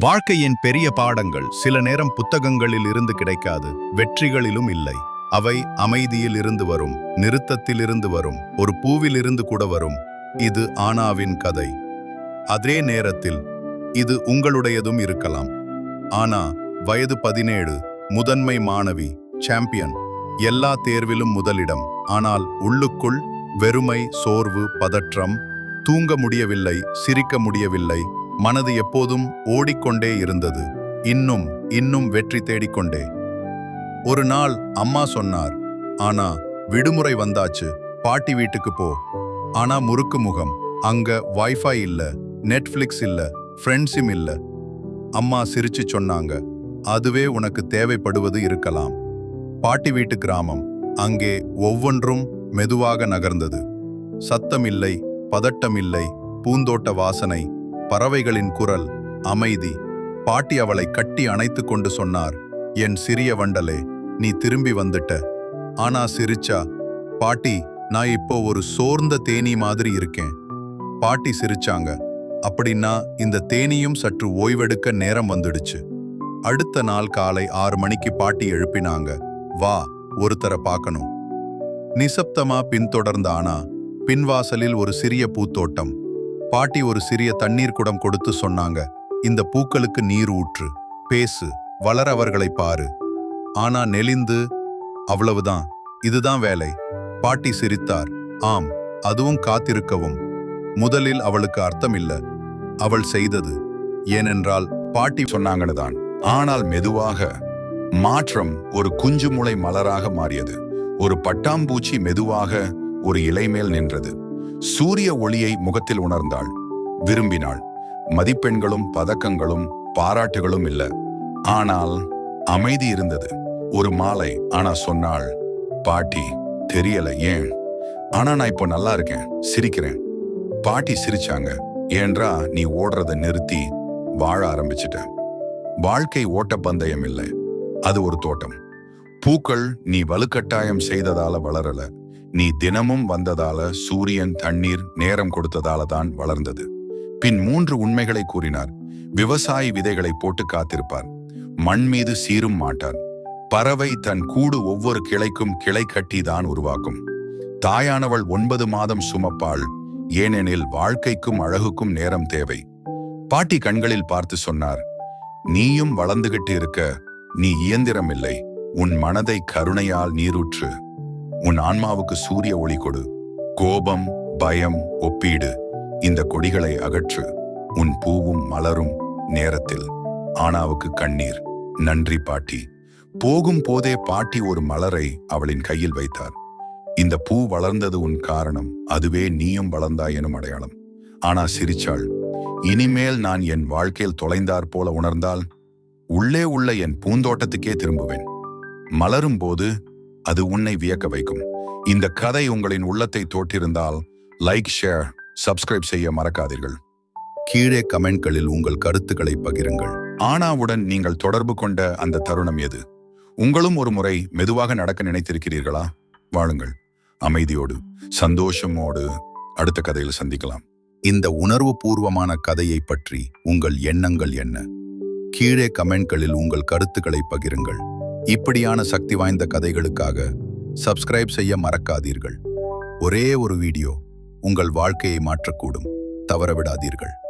வாழ்க்கையின் பெரிய பாடங்கள் சில நேரம் புத்தகங்களில் இருந்து கிடைக்காது. வெற்றிகளிலும் இல்லை. அவை அமைதியில் இருந்து வரும் நிறுத்தத்திலிருந்து வரும் ஒரு பூவிலிருந்து கூட வரும். இது ஆனாவின் கதை. அதே நேரத்தில் இது உங்களுடையதும் இருக்கலாம். ஆனா வயது பதினேழு முதன்மை மாணவி சாம்பியன் எல்லா தேர்விலும் முதலிடம். ஆனால் உள்ளுக்குள் வெறுமை சோர்வு பதற்றம் தூங்க முடியவில்லை சிரிக்க முடியவில்லை மனது எப்போதும் ஓடிக்கொண்டே இருந்தது. இன்னும் இன்னும் வெற்றி தேடிக்கொண்டே. ஒரு நாள் அம்மா சொன்னார் ஆனா விடுமுறை வந்தாச்சு. பாட்டி வீட்டுக்கு போ. ஆனா முறுக்கு முகம். அங்க வைஃபை இல்ல நெட்ஃபிளிக்ஸ் இல்ல ஃப்ரெண்ட்ஸும் இல்ல. அம்மா சிரிச்சு சொன்னாங்க அதுவே உனக்கு தேவைப்படுவது இருக்கலாம். பாட்டி வீட்டு கிராமம். அங்கே ஒவ்வொன்றும் மெதுவாக நகர்ந்தது. சத்தம் இல்லை பதட்டம் இல்லை பூந்தோட்ட வாசனை பறவைகளின் குரல் அமைதி பாட்டி அவளை கட்டி அணைத்து கொண்டு சொன்னார் என் சிறிய வண்டலே நீ திரும்பி வந்துட்ட. ஆனா சிரிச்சா பாட்டி நான் இப்போ ஒரு சோர்ந்த தேனி மாதிரி இருக்கேன். பாட்டி சிரிச்சாங்க. அப்படின்னா இந்த தேனியும் சற்று ஓய்வெடுக்க நேரம் வந்துடுச்சு. அடுத்த நாள் காலை ஆறு மணிக்கு பாட்டி எழுப்பினாங்க வா ஒருத்தரை பார்க்கணும் நிசப்தமா பின்தொடர்ந்த ஆனா பின்வாசலில் ஒரு சிறிய பூத்தோட்டம். பாட்டி ஒரு சிறிய தண்ணீர் குடம் கொடுத்து சொன்னாங்க இந்த பூக்களுக்கு நீர் ஊற்று பேசு வளர அவர்களை பாரு. ஆனா நெளிந்து அவ்வளவுதான் இதுதான் வேலை. பாட்டி சிரித்தார் ஆம் அதுவும் காத்திருக்கவும். முதலில் அவளுக்கு அர்த்தம் இல்ல அவள் செய்தது ஏனென்றால் பாட்டி சொன்னாங்கன்னு தான் ஆனால் மெதுவாக மாற்றம் ஒரு குஞ்சு முளை மலராக மாறியது ஒரு பட்டாம்பூச்சி மெதுவாக ஒரு இலை மேல் நின்றது. சூரிய ஒளியை முகத்தில் உணர்ந்தாள். விரும்பினாள். மதிப்பெண்களும் பதக்கங்களும் பாராட்டுகளும் இல்ல. ஆனால் அமைதி இருந்தது. ஒரு மாலை ஆனா சொன்னாள் பாட்டி தெரியல ஏன்? ஆனா நான் இப்போ நல்லா இருக்கேன். சிரிக்கிறேன். பாட்டி சிரிச்சாங்க. ஏன்றா நீ ஓடுறத நிறுத்தி வாழ ஆரம்பிச்சிட்ட? வாழ்க்கை ஓட்ட பந்தயம் இல்லை. அது ஒரு தோட்டம். பூக்கள் நீ வலுக்கட்டாயம் செய்ததால வளரல. நீ தினமும் வந்ததால சூரியன் தண்ணீர் நேரம் கொடுத்ததால தான் வளர்ந்தது. பின் மூன்று உண்மைகளை கூறினார். விவசாயி விதைகளை போட்டு காத்திருப்பார். மண் மீது சீரும் மாட்டார். பறவை தன் கூடு ஒவ்வொரு கிளைக்கும் கிளை கட்டி தான் உருவாக்கும். தாயானவள் ஒன்பது மாதம் சுமப்பாள். ஏனெனில் வாழ்க்கைக்கும் அழகுக்கும் நேரம் தேவை. பாட்டி கண்களில் பார்த்து சொன்னார். நீயும் வளர்ந்துகிட்டு இருக்க நீ இயந்திரம் இல்லை உன் மனதை கருணையால் நீரூற்று. உன் ஆன்மாவுக்கு சூரிய ஒளி கொடு. கோபம் பயம் ஒப்பீடு இந்த கொடிகளை அகற்று. உன் பூவும் மலரும் நேரத்தில் ஆனாவுக்கு கண்ணீர். நன்றி பாட்டி. போகும் போதே பாட்டி ஒரு மலரை அவளின் கையில் வைத்தார். இந்த பூ வளர்ந்தது உன் காரணம். அதுவே நீயும் வளர்ந்தாய் எனும் அடையாளம். ஆனா சிரிச்சாள். இனிமேல் நான் என் வாழ்க்கையில் தொலைந்தாற் போல உணர்ந்தால் உள்ளே உள்ள என் பூந்தோட்டத்துக்கே திரும்புவேன். மலரும் போது அது உன்னை வியக்க வைக்கும். இந்த கதை உங்களின் உள்ளத்தை தோற்றிருந்தால் லைக் ஷேர் சப்ஸ்கிரைப் செய்ய மறக்காதீர்கள். கீழே கமெண்ட்களில் உங்கள் கருத்துக்களை பகிருங்கள். ஆனாவுடன் நீங்கள் தொடர்பு கொண்ட அந்த தருணம் எது? உங்களும் ஒரு முறை மெதுவாக நடக்க நினைத்திருக்கிறீர்களா? வாழுங்கள். அமைதியோடு சந்தோஷமோடு அடுத்த கதையில் சந்திக்கலாம். இந்த உணர்வு பூர்வமான கதையை பற்றி உங்கள் எண்ணங்கள் என்ன? கீழே கமெண்ட்களில் உங்கள் கருத்துக்களை பகிருங்கள். இப்படியான சக்தி வாய்ந்த கதைகளுக்காக சப்ஸ்கிரைப் செய்ய மறக்காதீர்கள். ஒரே ஒரு வீடியோ உங்கள் வாழ்க்கையை மாற்றக்கூடும். தவறவிடாதீர்கள்.